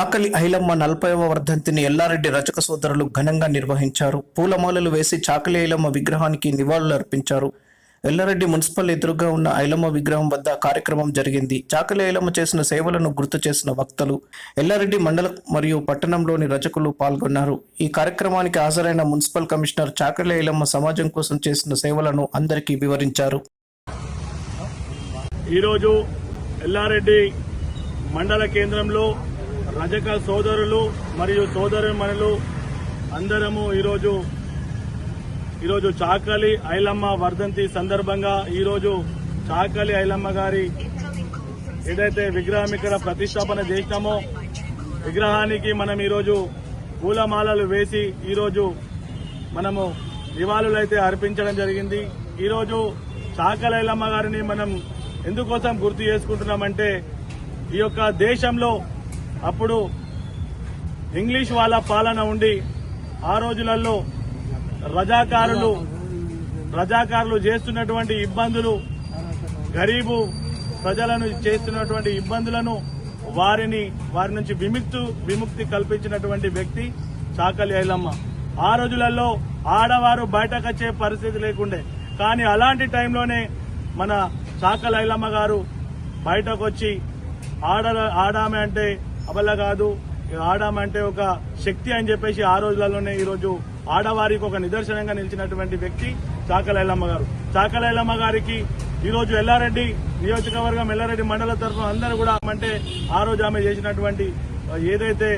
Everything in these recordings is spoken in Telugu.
ఆకలి ఐలమ్మ నలభైవ వర్ధంతిని ఎల్లారెడ్డి రచక సోదరులు ఘనంగా నిర్వహించారు. పూలమాలలు వేసి చాకలి ఐలమ్మ విగ్రహానికి నివాళులు అర్పించారు ఎల్లారెడ్డి మున్సిపల్ ఎదురుగా ఉన్న ఐలమ్మ విగ్రహం వద్ద కార్యక్రమం జరిగింది. చాకలి ఐలమ్మ చేసిన సేవలను గుర్తు చేసిన వక్తలు ఎల్లారెడ్డి మండలం మరియు పట్టణంలోని రచకులు పాల్గొన్నారు. ఈ కార్యక్రమానికి హాజరైన మున్సిపల్ కమిషనర్ చాకలి ఐలమ్మ సమాజం కోసం చేసిన సేవలను అందరికీ వివరించారు. ఈరోజు ఎల్లారెడ్డి మండల కేంద్రంలో రజక సోదరులు మరియు సోదరుమణులు అందరము ఈరోజు ఈరోజు చాకలి ఐలమ్మ వర్ధంతి సందర్భంగా ఈరోజు చాకలి ఐలమ్మ గారి ఏదైతే విగ్రహం ఇక్కడ ప్రతిష్టాపన చేసినామో విగ్రహానికి మనం ఈరోజు పూలమాలలు వేసి ఈరోజు మనము నివాళులు అయితే అర్పించడం జరిగింది. ఈరోజు చాకలైలమ్మ గారిని మనం ఎందుకోసం గుర్తు చేసుకుంటున్నామంటే ఈ యొక్క దేశంలో అప్పుడు ఇంగ్లీష్ వాళ్ళ పాలన ఉండి ఆ రోజులలో రజాకారులు రజాకారులు చేస్తున్నటువంటి ఇబ్బందులు గరీబు ప్రజలను చేస్తున్నటువంటి ఇబ్బందులను వారిని వారి నుంచి విముక్తు విముక్తి కల్పించినటువంటి వ్యక్తి చాకలి ఐలమ్మ. ఆ రోజులలో ఆడవారు బయటకొచ్చే పరిస్థితి లేకుండే. కానీ అలాంటి టైంలోనే మన చాకలి ఐలమ్మ గారు బయటకొచ్చి ఆడ ఆడామె అంటే అబల కాదు. ఆడామె అంటే ఒక శక్తి అని చెప్పేసి ఆ రోజులలోనే ఈ రోజు ఆడవారికి ఒక నిదర్శనంగా నిలిచినటువంటి వ్యక్తి చాకలైలమ్మ గారు. చాకలైలమ్మ గారికి ఈ రోజు ఎల్లారెడ్డి నియోజకవర్గం ఎల్లారెడ్డి మండల తరఫున అందరూ కూడా అంటే ఆ రోజు ఆమె చేసినటువంటి ఏదైతే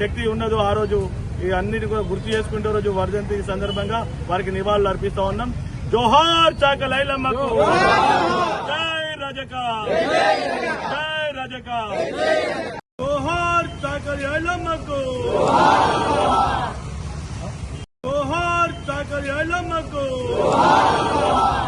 శక్తి ఉన్నదో ఆ రోజు ఈ అన్నిటి కూడా గుర్తు చేసుకుంటే రోజు వర్ధంతి సందర్భంగా వారికి నివాళులు అర్పిస్తా ఉన్నాం. జోహార్ చాకలైలమ్మకు. జై రజక. జై రజక. আলমকো জোহার সাগর আলমকো জোহার